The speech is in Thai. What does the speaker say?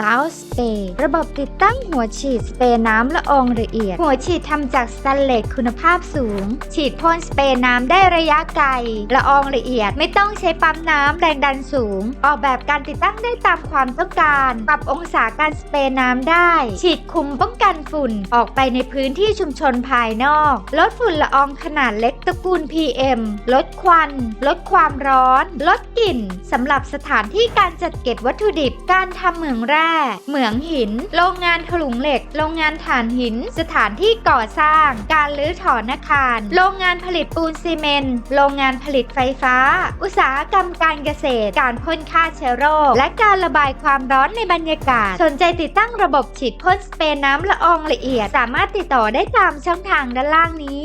ลาวสเปรย์ระบบติดตั้งหัวฉีดสเปรย์น้ำละอองละเอียด หัวฉีดทำจากสแตนเลสคุณภาพสูง ฉีดพ่นสเปรย์น้ำได้ระยะไกล ละอองละเอียดไม่ต้องใช้ปั๊มน้ำแรงดันสูง ออกแบบการติดตั้งได้ตามความต้องการ ปรับองศาการสเปรย์น้ำได้ ฉีดคุมป้องกันฝุ่นออกไปในพื้นที่ชุมชนภายนอก ลดฝุ่นละอองขนาดเล็กตระกูล PM ลดควัน ลดความร้อน ลดกลิ่นสำหรับสถานที่การจัดเก็บวัตถุดิบการทำเหมืองแร่ร่เหมืองหิน โรงงานถลุงเหล็ก โรงงานถ่านหิน สถานที่ก่อสร้าง การรื้อถอนอาคาร โรงงานผลิตปูนซีเมนต์ โรงงานผลิตไฟฟ้า อุตสาหกรรมการเกษตร การพ่นฆ่าเชื้อโรค และการระบายความร้อนในบรรยากาศ สนใจติดตั้งระบบฉีดพ่นสเปรย์น้ำละอองละเอียด สามารถติดต่อได้ตามช่องทางด้านล่างนี้